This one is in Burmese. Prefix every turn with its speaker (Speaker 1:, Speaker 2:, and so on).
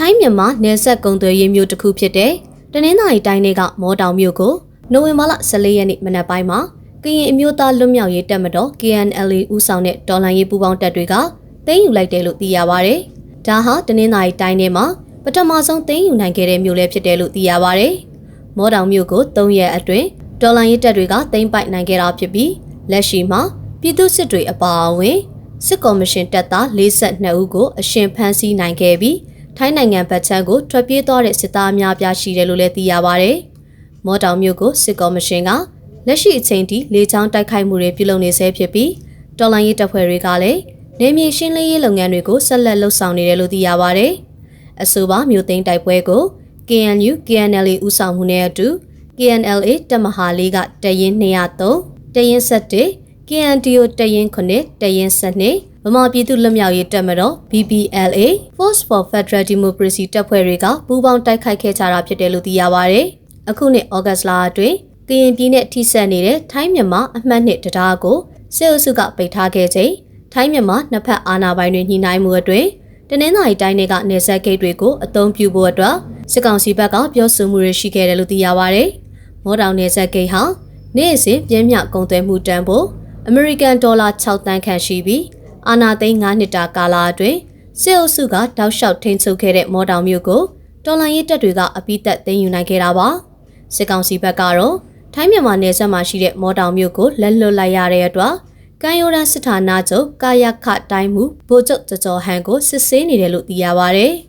Speaker 1: ထိုင်းမြန်မာနယ်စပ်ကုံသွယ်ရေးမြို့တစ်ခုဖြစ်တဲ့တနင်္သာရီတိုင်းကမော်တောင်မြို့ကိုနိုဝင်ဘာလ14ရက်နေ့မနက်ပိုင်းမှာကရင်အမျိုးသားလွတ်မြောက်ရေးတပ်မတော် KNLA ဦးဆောင်တဲ့တော်လှန်ရေးပူးပေါင်းတပ်တွေကသိမ်းယူလိုက်တယ်လို့သိရပါဗျ။ဒါဟာတနင်္သာရီတိုင်းထဲမှာပထမဆုံးသိမ်းယူနိုင်ခဲ့တဲ့မြို့လည်းဖြစ်တယ်လို့သိရပါဗျ။မော်တောင်မြို့ကို3ရက်အတွင်းတော်လှန်ရေးတပ်တွေကသိမ်းပိုက်နိုင်ခဲ့တာဖြစ်ပြီးလက်ရှိမှာပြည်သူစစ်တွေအပါအဝင်စစ်ကော်မရှင်တပ်သား42ဦးကိုအရှင်ဖမ်းဆီးနိုင်ခဲ့ပြီး ထိုင်းနိုင်ငံဗတ်ချမ်းကိုထွက်ပြေးသွားတဲ့စစ်သားအများပြားရှိတယ်လို့လည်းသိရပါဗျ။မော်တောင်မြို့ကိုစစ်ကော်မရှင်ကလက်ရှိအချိန်ထိလေကြောင်းတိုက်ခိုက်မှုတွေပြုလုပ်နေဆဲဖြစ်ပြီးတော်လိုင်းရေးတပ်ဖွဲ့တွေကလည်းနေမြေရှင်းလင်းရေးလုပ်ငန်းတွေကိုဆက်လက်လှုပ်ဆောင်နေတယ်လို့သိရပါဗျ။အဆိုပါမြို့သိမ်းတိုက်ပွဲကို KNU KNLA ဦးဆောင်မှုနဲ့အတူ KNLA တပ်မဟာလေးကတရင်203တရင်7 KNDO တရင်9တရင်7 ဗမာပြည်သူ့လွတ်မြောက်ရေးတပ်မတော် BPLA Force for Federal Democracy တပ်ဖွဲ့တွေကပူးပေါင်းတိုက်ခိုက်ခဲ့ကြတာဖြစ်တယ်လို့သိရပါဗျ။အခုနှစ်ဩဂတ်လအတွင်းကရင်ပြည်နယ်ထိစပ်နေတဲ့ထိုင်းမြန်မာအမှတ်နှစ်တရားကိုစစ်အုပ်စုကပိတ်ထားခဲ့ချိန်ထိုင်းမြန်မာနှစ်ဖက်အာဏာပိုင်တွေညှိနှိုင်းမှုအတွင်းတနင်္သာရီတိုင်းကနေဆက်ဂိတ်တွေကိုအသုံးပြုဖို့အတွက်စစ်ကောင်စီဘက်ကပြောဆိုမှုတွေရှိခဲ့တယ်လို့သိရပါဗျ။မော်တောင်နေဆက်ဂိတ်ဟာနေ့စဉ်ပြင်းပြကုန်သွယ်မှုတန်ဖိုးအမေရိကန်ဒေါ်လာ6တန်းခန့်ရှိပြီး အာနာသိန်း9နှစ်တာကာလအတွင်းစစ်အုပ်စုကတောက်လျှောက်ထိန်းချုပ်ခဲ့တဲ့မော်တောင်မြို့ကိုတော်လှန်ရေးတပ်တွေကအပိသက်သိမ်းယူနိုင်ခဲ့တာပါစစ်ကောင်စီဘက်ကတော့ထိုင်းမြန်မာနယ်စပ်မှာရှိတဲ့မော်တောင်မြို့ကိုလက်လွတ်လိုက်ရတဲ့အတွက်ကံရိုးရန်စစ်ဌာနချုပ်ကာယခတိုင်းမှုဗိုလ်ချုပ်ကျော်ကျော်ဟန်ကိုစစ်ဆေးနေတယ်လို့သိရပါဗျ။